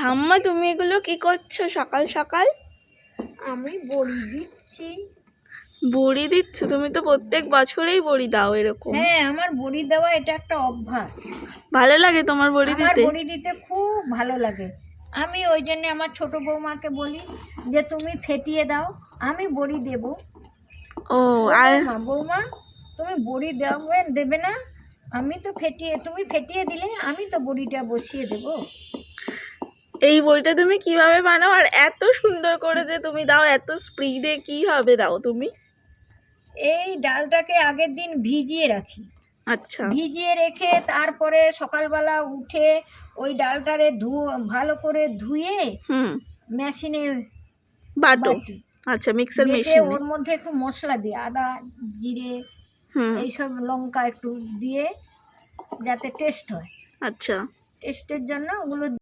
ঠাম্মা তুমি এগুলো কি করছ সকাল সকাল? আমি বড়ি দিচ্ছি। বড়ি দিচ্ছ? তুমি তো প্রত্যেক বছরেই বড়ি দাও এরকম। হ্যাঁ আমার বড়ি দেওয়া এটা একটা অভ্যাস। ভালো লাগে তোমার বড়ি আমার দিতে? বড়ি দিতে খুব ভালো লাগে। আমি ওই জন্য আমার ছোট বৌমাকে বলি যে তুমি ফেটিয়ে দাও আমি বড়ি দেব। ও আর বৌমা বৌমা তুমি বড়ি দেবে দেবে না? আমি তো ফেটিয়ে তুমি ফেটিয়ে দিলে আমি তো বড়িটা বসিয়ে দেব। এই বইটা তুমি কীভাবে বানাও? আর এত সুন্দর করে যে তুমি দাও এত স্পিডে কি হবে দাও তুমি? এই ডালটাকে আগের দিন ভিজিয়ে রাখি। আচ্ছা। ভিজিয়ে রেখে তারপরে সকালবেলা উঠে ওই ডালটারে ধু ভালো করে ধুয়ে হুম। মেশিনে বাটো। আচ্ছা মিক্সার মেশিনে। ওর মধ্যে একটু মশলা দিই আদা জিরে হুম। এইসব লঙ্কা একটু দিয়ে যাতে টেস্ট হয়। আচ্ছা। টেস্টের জন্য ওগুলো